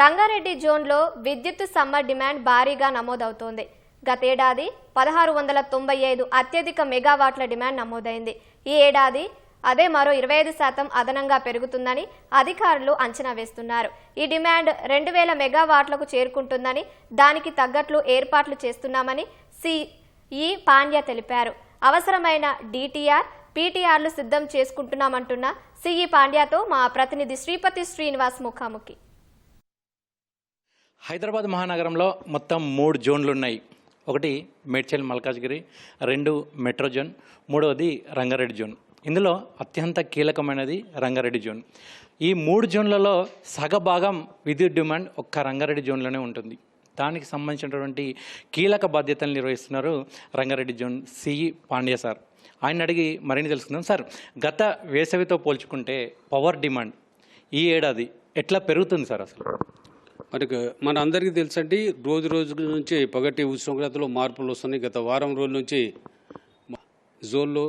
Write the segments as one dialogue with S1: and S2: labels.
S1: రంగారెడ్డి జోన్లో విద్యుత్ summer demand భారీగా నమోదవుతోంది. గతేడాది పదహారు వందల తొంభై ఐదు అత్యధిక మెగావాట్ల డిమాండ్ నమోదైంది. ఈ ఏడాది అదే మరో ఇరవై ఐదు శాతం అదనంగా పెరుగుతుందని అధికారులు అంచనా వేస్తున్నారు. ఈ డిమాండ్ రెండు వేల మెగావాట్లకు చేరుకుంటుందని దానికి తగ్గట్లు ఏర్పాట్లు చేస్తున్నామని సిఈ పాండ్య తెలిపారు. అవసరమైన డిటిఆర్ పీటీఆర్లు సిద్ధం చేసుకుంటున్నామంటున్న సిఈ పాండ్యాతో మా ప్రతినిధి శ్రీపతి శ్రీనివాస్ ముఖాముఖి.
S2: హైదరాబాద్ మహానగరంలో మొత్తం మూడు జోన్లు ఉన్నాయి ఒకటి మేడ్చల్ మల్కాజ్గిరి రెండు మెట్రో జోన్ మూడవది రంగారెడ్డి జోన్. ఇందులో అత్యంత కీలకమైనది రంగారెడ్డి జోన్. ఈ మూడు జోన్లలో సగభాగం విద్యుత్ డిమాండ్ ఒక్క రంగారెడ్డి జోన్లోనే ఉంటుంది. దానికి సంబంధించినటువంటి కీలక బాధ్యతలు నిర్వహిస్తున్నారు Rangareddy zone CE Pandya sir. ఆయన అడిగి మరిన్ని తెలుసుకుందాం. సార్ గత వేసవితో పోల్చుకుంటే పవర్ డిమాండ్ ఈ ఏడాది ఎట్లా పెరుగుతుంది సార్ అసలు?
S3: మనకు మన అందరికీ తెలుసండి రోజు రోజు నుంచి పగటి ఉష్ణోగ్రతలో మార్పులు వస్తున్నాయి. గత వారం రోజుల నుంచి జోన్లో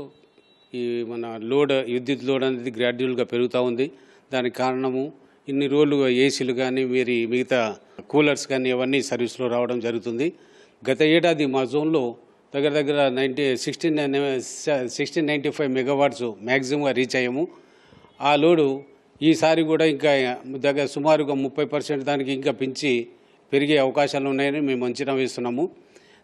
S3: ఈ మన లోడ్ విద్యుత్ లోడ్ అనేది గ్రాడ్యువల్గా పెరుగుతూ ఉంది. దానికి కారణము ఇన్ని రోజులుగా ఏసీలు కానీ మీరు మిగతా కూలర్స్ కానీ అవన్నీ సర్వీస్లో రావడం జరుగుతుంది. గత ఏడాది మా జోన్లో దగ్గర దగ్గర ninety sixteen sixteen ninety five megawatts మ్యాక్సిమంగా reach అయ్యాము. ఆ లోడు ఈసారి కూడా ఇంకా దగ్గర సుమారుగా ముప్పై పర్సెంట్ దానికి ఇంకా పెంచి పెరిగే అవకాశాలు ఉన్నాయని మేము అంచనా వేస్తున్నాము.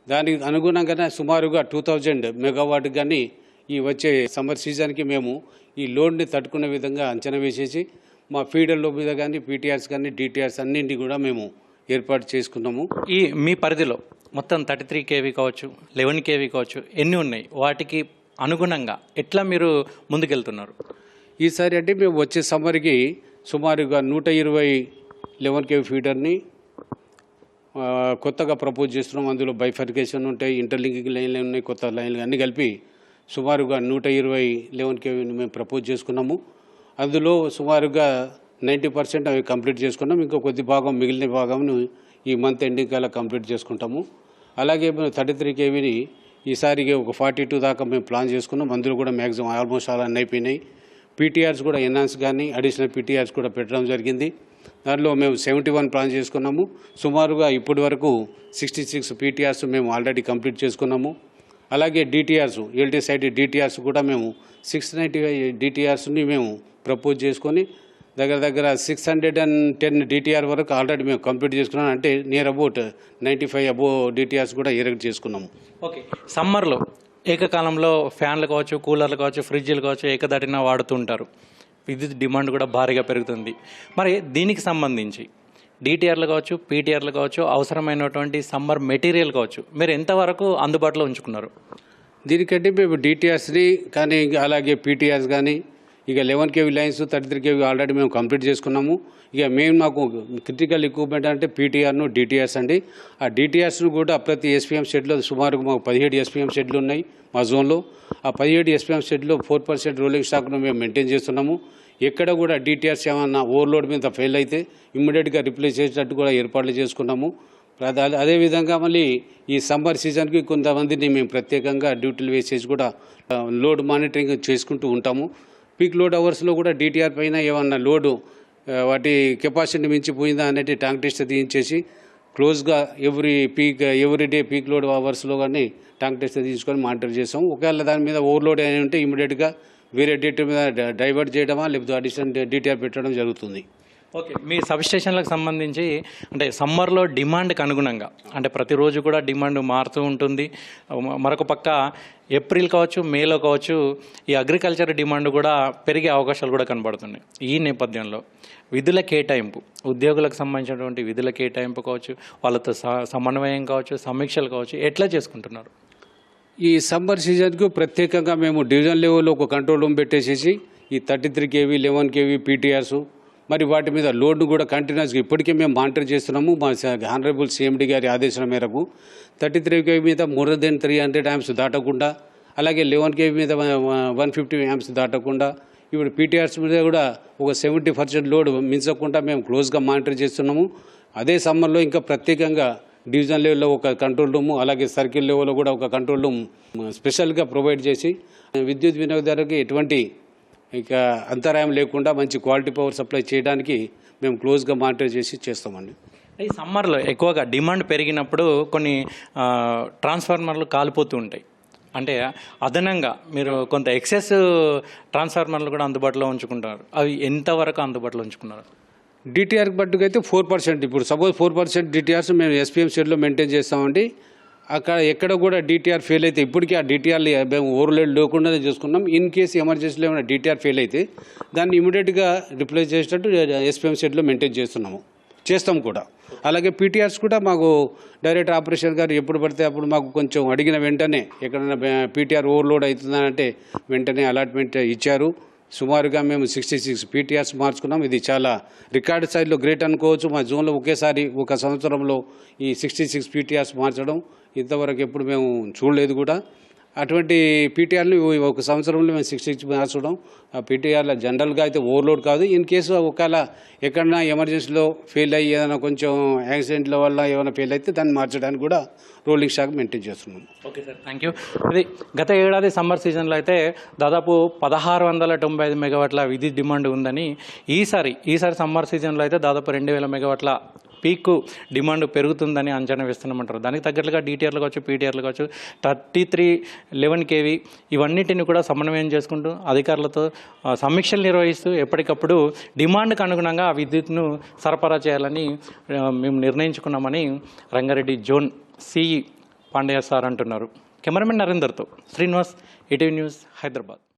S3: దానికి అనుగుణంగానే సుమారుగా టూ థౌజండ్ మెగావాట్ కానీ ఈ వచ్చే సమ్మర్ సీజన్కి మేము ఈ లోడ్ని తట్టుకునే విధంగా అంచనా వేసేసి మా ఫీడర్ల మీద కానీ పీటీఆర్స్ కానీ డిటిఆర్స్ అన్నింటినీ కూడా మేము ఏర్పాటు చేసుకున్నాము.
S2: ఈ మీ పరిధిలో మొత్తం థర్టీ త్రీ కేవీ కావచ్చు లెవెన్ కేవీ కావచ్చు ఎన్ని ఉన్నాయి? వాటికి అనుగుణంగా ఎట్లా మీరు ముందుకెళ్తున్నారు?
S3: ఈసారి అంటే మేము వచ్చే సమ్మర్కి సుమారుగా నూట ఇరవై లెవెన్ కేవీ ఫీడర్ని కొత్తగా ప్రపోజ్ చేస్తున్నాం. అందులో బైఫర్కేషన్ ఉంటాయి ఇంటర్లింకింగ్ లైన్లు ఉన్నాయి కొత్త లైన్లు అన్నీ కలిపి సుమారుగా నూట ఇరవై లెవెన్ కేవీని మేము ప్రపోజ్ చేసుకున్నాము. అందులో సుమారుగా నైంటీ పర్సెంట్ అవి కంప్లీట్ చేసుకున్నాం. ఇంకా కొద్ది భాగం మిగిలిన భాగంను ఈ మంత్ ఎండింగ్ కల్లా కంప్లీట్ చేసుకుంటాము. అలాగే మేము థర్టీ త్రీ కేవీని ఈసారికి ఒక ఫార్టీ టూ దాకా మేము ప్లాన్ చేసుకున్నాం. అందులో కూడా మ్యాక్సిమం ఆల్మోస్ట్ అలా అన్నీ అయిపోయినాయి. పీటీఆర్స్ కూడా ఎన్హాన్స్ కానీ అడిషనల్ పీటీఆర్స్ కూడా పెట్టడం జరిగింది. దానిలో మేము సెవెంటీ వన్ ప్లాన్ చేసుకున్నాము. సుమారుగా ఇప్పటి వరకు సిక్స్టీ సిక్స్ పీటీఆర్స్ మేము ఆల్రెడీ కంప్లీట్ చేసుకున్నాము. అలాగే డిటిఆర్స్ ఎల్టీ సైడ్ డిటిఆర్స్ కూడా మేము సిక్స్ నైంటీ ఫైవ్ డిటిఆర్స్ని మేము ప్రపోజ్ చేసుకొని దగ్గర దగ్గర six hundred and ten DTR వరకు ఆల్రెడీ మేము కంప్లీట్ చేసుకున్నాం. అంటే near about ninety five above DTRs కూడా ఎరెక్ట్ చేసుకున్నాము.
S2: ఓకే. సమ్మర్లో ఏకకాలంలో ఫ్యాన్లు కావచ్చు కూలర్లు కావచ్చు ఫ్రిడ్జ్లు కావచ్చు ఏకదాటిన వాడుతుంటారు. విద్యుత్ డిమాండ్ కూడా భారీగా పెరుగుతుంది. మరి దీనికి సంబంధించి డిటిఆర్లు కావచ్చు పీటీఆర్లు కావచ్చు అవసరమైనటువంటి సమ్మర్ మెటీరియల్ కావచ్చు మీరు ఎంతవరకు అందుబాటులో ఉంచుకున్నారు?
S3: దీనికంటే మేము డిటిఆర్స్ని కానీ అలాగే పీటీఆర్స్ కానీ ఇక eleven KV lines thirty three KV already మేము కంప్లీట్ చేసుకున్నాము. ఇక మేము మాకు క్రిటికల్ ఎక్విప్మెంట్ అంటే పీటీఆర్ను డిటిఆర్స్ అండి. ఆ డిటిఆర్స్ను కూడా ప్రతి ఎస్పీఎం షెడ్లో సుమారు మాకు పదిహేడు ఎస్పీఎం షెడ్లు ఉన్నాయి మా జోన్లో. ఆ పదిహేడు ఎస్పీఎం షెడ్లో ఫోర్ పర్సెంట్ రోలింగ్ స్టాక్ను మేము మెయింటైన్ చేస్తున్నాము. ఎక్కడ కూడా డిటిఆర్స్ ఏమన్నా ఓవర్లోడ్ మీద ఫెయిల్ అయితే ఇమ్మీడియట్గా రిప్లేస్ చేసేటట్టు కూడా ఏర్పాట్లు చేసుకున్నాము. అదేవిధంగా మళ్ళీ ఈ సమ్మర్ సీజన్కి కొంతమందిని మేము ప్రత్యేకంగా డ్యూటీలు వేసేసి కూడా లోడ్ మానిటరింగ్ చేసుకుంటూ ఉంటాము. పీక్ లోడ్ అవర్స్లో కూడా డిటిఆర్ పైన ఏమన్నా లోడు వాటి కెపాసిటీ మించిపోయిందా అనేది ట్యాంక్ టెస్ట్ తీయించేసి క్లోజ్గా every peak every day peak load అవర్స్లో కానీ ట్యాంక్ టెస్ట్ తీసుకొని మానిటర్ చేసాం. ఒకవేళ దాని మీద ఓవర్లోడ్ అయిన ఉంటే ఇమీడియట్గా వేరే డేట్ మీద డైవర్ట్ చేయడమా లేకపోతే అడిషనల్ డిటిఆర్ పెట్టడం జరుగుతుంది.
S2: ఓకే మీ సబ్స్టేషన్లకు సంబంధించి అంటే సమ్మర్లో డిమాండ్కి అనుగుణంగా అంటే ప్రతిరోజు కూడా డిమాండ్ మారుతూ ఉంటుంది. మరొక పక్క ఏప్రిల్ కావచ్చు మేలో కావచ్చు ఈ అగ్రికల్చర్ డిమాండ్ కూడా పెరిగే అవకాశాలు కూడా కనబడుతున్నాయి. ఈ నేపథ్యంలో విధుల కేటాయింపు ఉద్యోగులకు సంబంధించినటువంటి విధుల కేటాయింపు కావచ్చు వాళ్ళతో స- సమన్వయం కావచ్చు సమీక్షలు కావచ్చు ఎట్లా చేసుకుంటున్నారు?
S3: ఈ సమ్మర్ సీజన్కు ప్రత్యేకంగా మేము డివిజన్ లెవెల్లో ఒక కంట్రోల్ రూమ్ పెట్టేసేసి ఈ thirty three KV eleven KV PTRs మరి వాటి మీద లోడ్ను కూడా కంటిన్యూస్గా ఇప్పటికే మేము మానిటర్ చేస్తున్నాము. మా ఆనరబుల్ సీఎండి గారి ఆదేశాల మేరకు థర్టీ త్రీ కేవీ మీద more than three hundred amps దాటకుండా అలాగే లెవెన్ కేవీ మీద వన్ ఫిఫ్టీ యామ్స్ దాటకుండా ఇప్పుడు పీటీఆర్స్ మీద కూడా ఒక సెవెంటీ పర్సెంట్ లోడ్ మించకుండా మేము క్లోజ్గా మానిటర్ చేస్తున్నాము. అదే సమ్మర్లో ఇంకా ప్రత్యేకంగా డివిజన్ లెవెల్లో ఒక కంట్రోల్ రూమ్ అలాగే సర్కిల్ లెవెల్లో కూడా ఒక కంట్రోల్ రూమ్ స్పెషల్గా ప్రొవైడ్ చేసి విద్యుత్ వినియోగదారుకి ఎటువంటి ఇక అంతరాయం లేకుండా మంచి క్వాలిటీ పవర్ సప్లై చేయడానికి మేము క్లోజ్గా మానిటర్ చేసి చేస్తామండి.
S2: ఈ సమ్మర్లో ఎక్కువగా డిమాండ్ పెరిగినప్పుడు కొన్ని ట్రాన్స్ఫార్మర్లు కాలిపోతూ ఉంటాయి. అంటే అదనంగా మీరు కొంత ఎక్సెస్ ట్రాన్స్ఫార్మర్లు కూడా అందుబాటులో ఉంచుకుంటారు అవి ఎంతవరకు అందుబాటులో ఉంచుకున్నారు?
S3: డిటిఆర్ బట్టుకు అయితే ఫోర్ పర్సెంట్. ఇప్పుడు సపోజ్ ఫోర్ పర్సెంట్ డిటిఆర్స్ మేము ఎస్పీఎం షెడ్లో మెయింటైన్ చేస్తామండి. అక్కడ ఎక్కడ కూడా డిటిఆర్ ఫెయిల్ అయితే ఇప్పటికీ ఆ డిటిఆర్లు మేము ఓవర్లోడ్ లేకుండానే చూసుకున్నాం. ఇన్ కేసు ఎమర్జెన్సీలో ఏమైనా డిటిఆర్ ఫెయిల్ అయితే దాన్ని ఇమీడియట్గా రిప్లేస్ చేసేటట్టు ఎస్పీఎం షెడ్లో మెయింటైన్ చేస్తున్నాము. చేస్తాం కూడా. అలాగే పీటీఆర్స్ కూడా మాకు డైరెక్ట్ ఆపరేషన్ గారు ఎప్పుడు పడితే అప్పుడు మాకు కొంచెం అడిగిన వెంటనే ఎక్కడైనా పీటీఆర్ ఓవర్లోడ్ అవుతుందంటే వెంటనే అలాట్మెంట్ ఇచ్చారు. సుమారుగా మేము సిక్స్టీ సిక్స్ పీటీఆర్స్ మార్చుకున్నాం. ఇది చాలా రికార్డ్ స్థాయిలో గ్రేట్ అనుకోవచ్చు. మా జోన్లో ఒకేసారి ఒక సంవత్సరంలో ఈ సిక్స్టీ సిక్స్ పీటీఆర్స్ మార్చడం ఇంతవరకు ఎప్పుడు మేము చూడలేదు కూడా. అటువంటి పీటీఆర్ని ఒక సంవత్సరంలో మేము సిక్స్ సిక్స్ మార్చడం ఆ పీటీఆర్ల జనరల్గా అయితే ఓవర్లోడ్ కాదు. ఇన్ కేసు ఒకవేళ ఎక్కడన్నా ఎమర్జెన్సీలో ఫెయిల్ అయ్యి ఏదైనా కొంచెం యాక్సిడెంట్ల వల్ల ఏమైనా ఫెయిల్ అయితే దాన్ని మార్చడానికి కూడా రోలింగ్ స్టాక్ మెయింటైన్ చేస్తున్నాం.
S2: Okay sir thank you. ఇది గత ఏడాది సమ్మర్ సీజన్లో అయితే దాదాపు పదహారు వందల తొంభై ఐదు మెగావాట్ల విద్యుత్ డిమాండ్ ఉందని ఈసారి ఈసారి సమ్మర్ సీజన్లో అయితే దాదాపు రెండు వేల మెగావాట్ల పీక్ డిమాండ్ పెరుగుతుందని అంచనా వేస్తున్నామంటారు. దానికి తగ్గట్లుగా డీటీఆర్లు కావచ్చు పీటీఆర్లు కావచ్చు థర్టీ త్రీ లెవెన్ కేవీ ఇవన్నిటిని కూడా సమన్వయం చేసుకుంటూ అధికారులతో సమీక్షలు నిర్వహిస్తూ ఎప్పటికప్పుడు డిమాండ్కి అనుగుణంగా ఆ విద్యుత్ను సరఫరా చేయాలని మేము నిర్ణయించుకున్నామని Rangareddy zone CE Pandaiah sir అంటున్నారు. కెమెరామెన్ నరేందర్తో శ్రీనివాస్ ఈటీవీ న్యూస్ హైదరాబాద్.